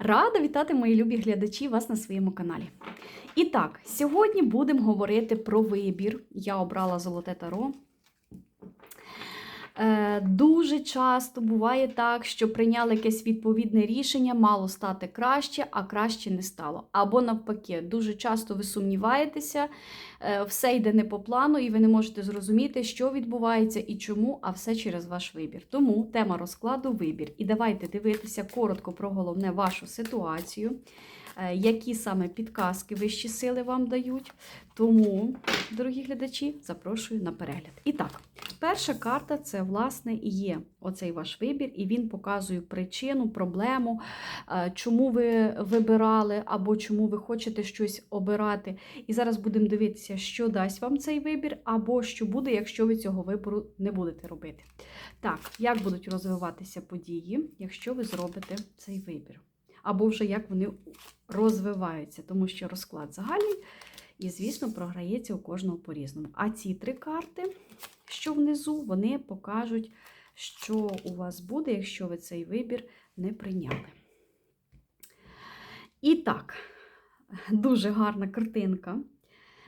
Рада вітати мої любі глядачі вас на своєму каналі. І так, сьогодні будемо говорити про вибір. Я обрала золоте таро. Е, Дуже часто буває так, що прийняли якесь відповідне рішення, мало стати краще, а краще не стало. Або навпаки, дуже часто ви сумніваєтеся, е, все йде не по плану, і ви не можете зрозуміти, що відбувається і чому, а все через ваш вибір. Тому тема розкладу вибір. І давайте дивитися коротко про головне вашу ситуацію, які саме підказки вищі сили вам дають. Тому, дорогі глядачі, запрошую на перегляд. І так, перша карта це, власне, і є оцей ваш вибір, і він показує причину, проблему, е, чому ви вибирали, або чому ви хочете щось обирати. І зараз будемо дивитися, що дасть вам цей вибір, або що буде, якщо ви цього вибору не будете робити. Так, як будуть розвиватися події, якщо ви зробите цей вибір? Або вже як вони розвиваються, тому що розклад загальний. І, звісно, програється у кожного по-різному. А ці три карти, що внизу, вони покажуть, що у вас буде, якщо ви цей вибір не прийняли. І так, дуже гарна картинка.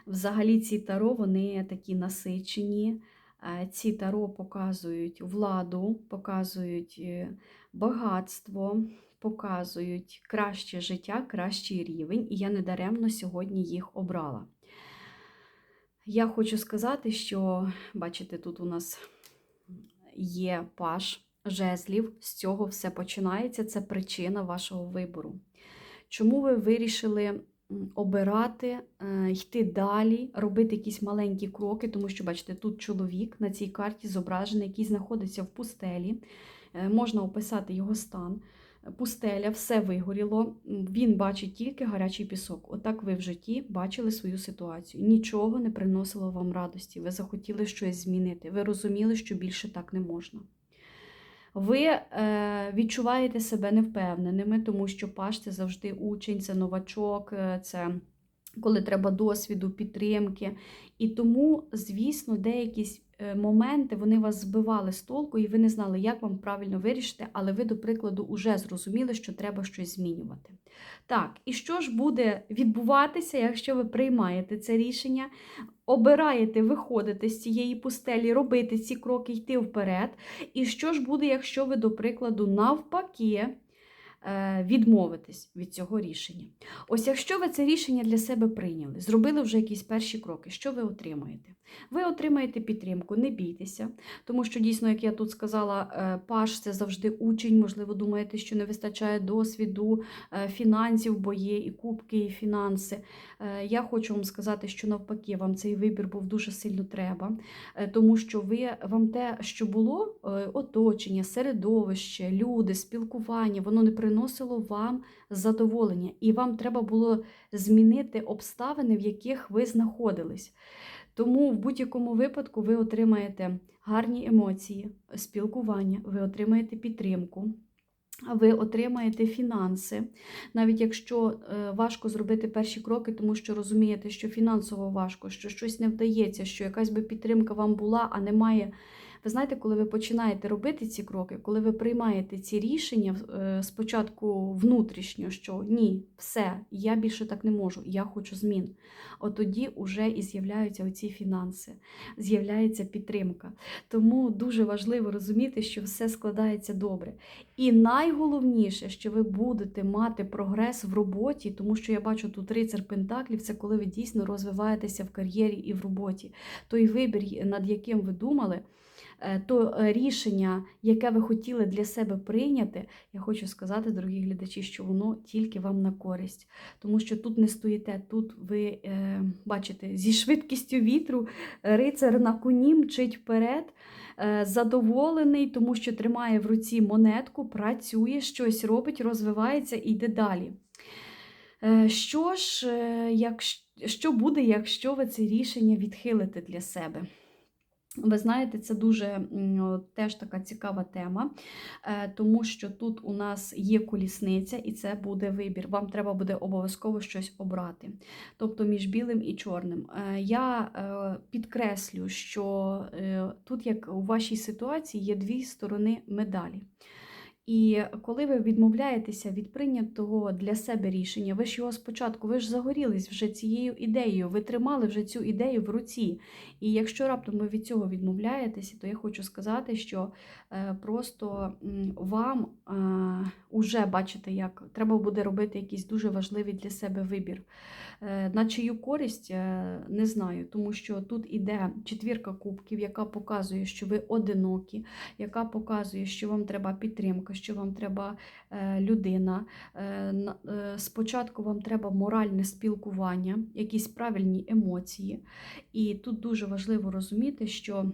Взагалі, ці таро, вони такі насичені. Е, Ці таро показують владу, показують е, багатство, показують краще життя, кращий рівень, і я недаремно сьогодні їх обрала. Я хочу сказати, що, бачите, тут у нас є паш жезлів, з цього все починається, це причина вашого вибору. Чому ви вирішили обирати, е, йти далі, робити якісь маленькі кроки, тому що, бачите, тут чоловік на цій карті зображений, який знаходиться в пустелі, Е, можна описати його стан пустеля, все вигоріло. Він бачить тільки гарячий пісок. Отак ви в житті бачили свою ситуацію. Нічого не приносило вам радості. Ви захотіли щось змінити. Ви розуміли, що більше так не можна. Ви е, відчуваєте себе невпевненими, тому що паш це завжди учень, це новачок, е, це коли треба досвіду, підтримки. І тому, звісно, деякі моменти вони вас збивали з толку, і ви не знали, як вам правильно вирішити, але ви, до прикладу, вже зрозуміли, що треба щось змінювати. Так, і що ж буде відбуватися, якщо ви приймаєте це рішення, обираєте виходити з цієї пустелі, робити ці кроки, йти вперед. І що ж буде, якщо ви, до прикладу, навпаки, е, відмовитись від цього рішення? Ось якщо ви це рішення для себе прийняли, зробили вже якісь перші кроки, що ви отримаєте? Ви отримаєте підтримку, не бійтеся, тому що дійсно, як я тут сказала, е, паш це завжди учень. Можливо, думаєте, що не вистачає досвіду, е, фінансів, бо є і кубки, і фінанси. Е, Я хочу вам сказати, що навпаки, вам цей вибір був дуже сильно треба, е, тому що ви вам те, що було, е, оточення, середовище, люди, спілкування, воно не приносило вам задоволення, і вам треба було змінити обставини, в яких ви знаходились. Тому в будь-якому випадку ви отримаєте гарні емоції, спілкування, ви отримаєте підтримку. Ви отримаєте фінанси, навіть якщо е, важко зробити перші кроки, тому що розумієте, що фінансово важко, що щось не вдається, що якась би підтримка вам була, а немає. Ви знаєте, коли ви починаєте робити ці кроки, коли ви приймаєте ці рішення е, спочатку внутрішньо, що ні, все, я більше так не можу, я хочу змін. От тоді вже і з'являються оці фінанси, з'являється підтримка. Тому дуже важливо розуміти, що все складається добре. І найголовніше, що ви будете мати прогрес в роботі, тому що я бачу тут рицар Пентаклів, це коли ви дійсно розвиваєтеся в кар'єрі і в роботі. Той вибір, над яким ви думали, е, то е, рішення, яке ви хотіли для себе прийняти, я хочу сказати, дорогі глядачі, що воно тільки вам на користь. Тому що тут не стоїте, тут ви е, бачите, зі швидкістю вітру рицар на коні мчить вперед е, задоволений, тому що тримає в руці монетку, працює, щось робить, розвивається і йде далі. Е, Що ж, е, як, що буде, якщо ви це рішення відхилите для себе? Ви знаєте, це дуже теж така цікава тема, е, тому що тут у нас є колісниця, і це буде вибір. Вам треба буде обов'язково щось обрати. Тобто між білим і чорним. Е, Я е, підкреслю, що тут, як у вашій ситуації, є дві сторони медалі. І коли ви відмовляєтеся від прийнятого для себе рішення, ви ж його спочатку, ви ж загорілись вже цією ідеєю, ви тримали вже цю ідею в руці. І якщо раптом ви від цього відмовляєтеся, то я хочу сказати, що е, просто вам е, уже бачите, як треба буде робити якийсь дуже важливий для себе вибір. Е, На чию користь не знаю, тому що тут іде четвірка кубків, яка показує, що ви одинокі, яка показує, що вам треба підтримка, що вам треба е, людина. Е, е, Спочатку вам треба моральне спілкування, якісь правильні емоції. І тут дуже важливо розуміти, що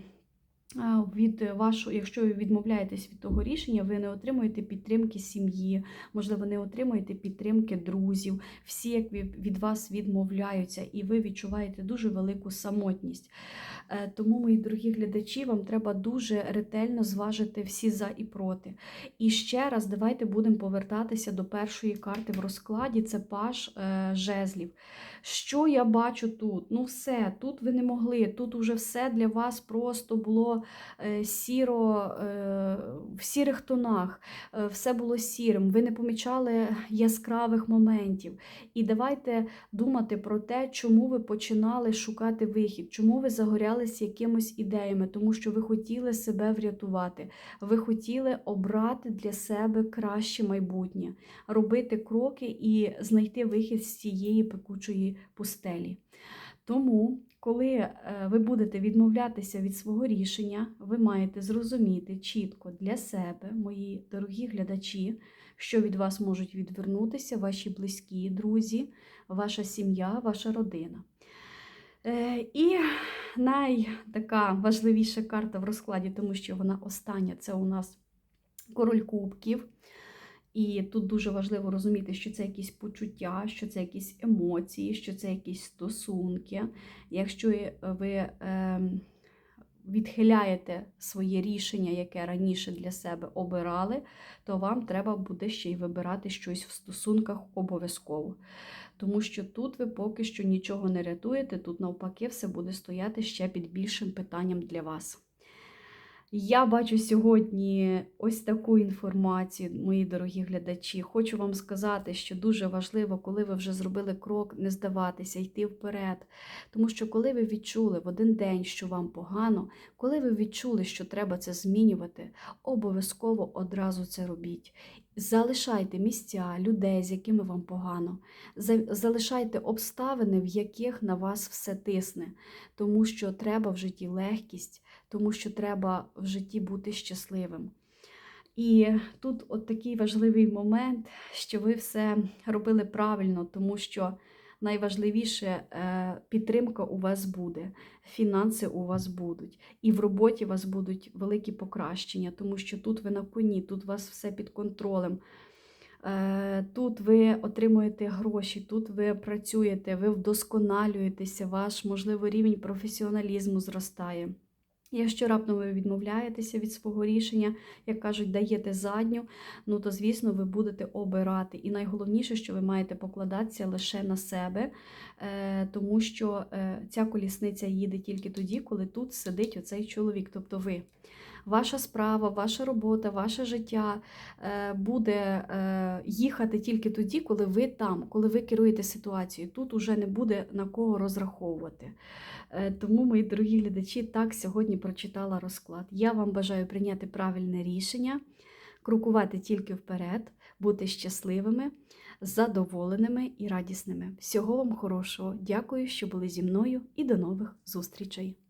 від вашого, якщо ви відмовляєтесь від того рішення, ви не отримуєте підтримки сім'ї, можливо, не отримуєте підтримки друзів. Всі як від вас відмовляються, і ви відчуваєте дуже велику самотність. Е, Тому, мої дорогі глядачі, вам треба дуже ретельно зважити всі за і проти. І ще раз давайте будемо повертатися до першої карти в розкладі. Це паш е, жезлів. Що я бачу тут? Ну, все, тут ви не могли. Тут уже все для вас просто було е, сіро, е, в сірих тонах, е, все було сірим. Ви не помічали яскравих моментів. І давайте думати про те, чому ви починали шукати вихід, чому ви загорялися якимось ідеями, тому що ви хотіли себе врятувати, ви хотіли обрати для себе краще майбутнє, робити кроки і знайти вихід з цієї пекучої пустелі. Тому, коли е, ви будете відмовлятися від свого рішення, ви маєте зрозуміти чітко для себе, мої дорогі глядачі, що від вас можуть відвернутися ваші близькі друзі, ваша сім'я, ваша родина. Е, І найтака важливіша карта в розкладі, тому що вона остання, це у нас король кубків. І тут дуже важливо розуміти, що це якісь почуття, що це якісь емоції, що це якісь стосунки. Якщо ви ем, відхиляєте своє рішення, яке раніше для себе обирали, то вам треба буде ще й вибирати щось в стосунках обов'язково. Тому що тут ви поки що нічого не рятуєте, тут навпаки все буде стояти ще під більшим питанням для вас. Я бачу сьогодні ось таку інформацію, мої дорогі глядачі. Хочу вам сказати, що дуже важливо, коли ви вже зробили крок, не здаватися, йти вперед. Тому що коли ви відчули в один день, що вам погано, коли ви відчули, що треба це змінювати, обов'язково одразу це робіть. Залишайте місця, людей, з якими вам погано. Залишайте обставини, в яких на вас все тисне, тому що треба в житті легкість, тому що треба в житті бути щасливим. І тут от такий важливий момент, що ви все робили правильно, тому що найважливіше е, підтримка у вас буде, фінанси у вас будуть, і в роботі у вас будуть великі покращення, тому що тут ви на коні, тут у вас все під контролем. Е, Тут ви отримуєте гроші, тут ви працюєте, ви вдосконалюєтеся, ваш, можливо, рівень професіоналізму зростає. Якщо раптом ви відмовляєтеся від свого рішення, як кажуть, даєте задню, ну то, звісно, ви будете обирати. І найголовніше, що ви маєте покладатися лише на себе, е, тому що е, ця колісниця їде тільки тоді, коли тут сидить оцей чоловік, тобто ви. Ваша справа, ваша робота, ваше життя е, буде е, їхати тільки тоді, коли ви там, коли ви керуєте ситуацією. Тут уже не буде на кого розраховувати. Е, Тому, мої дорогі глядачі, так сьогодні прочитала розклад. Я вам бажаю прийняти правильне рішення, крокувати тільки вперед, бути щасливими, задоволеними і радісними. Всього вам хорошого. Дякую, що були зі мною, і до нових зустрічей!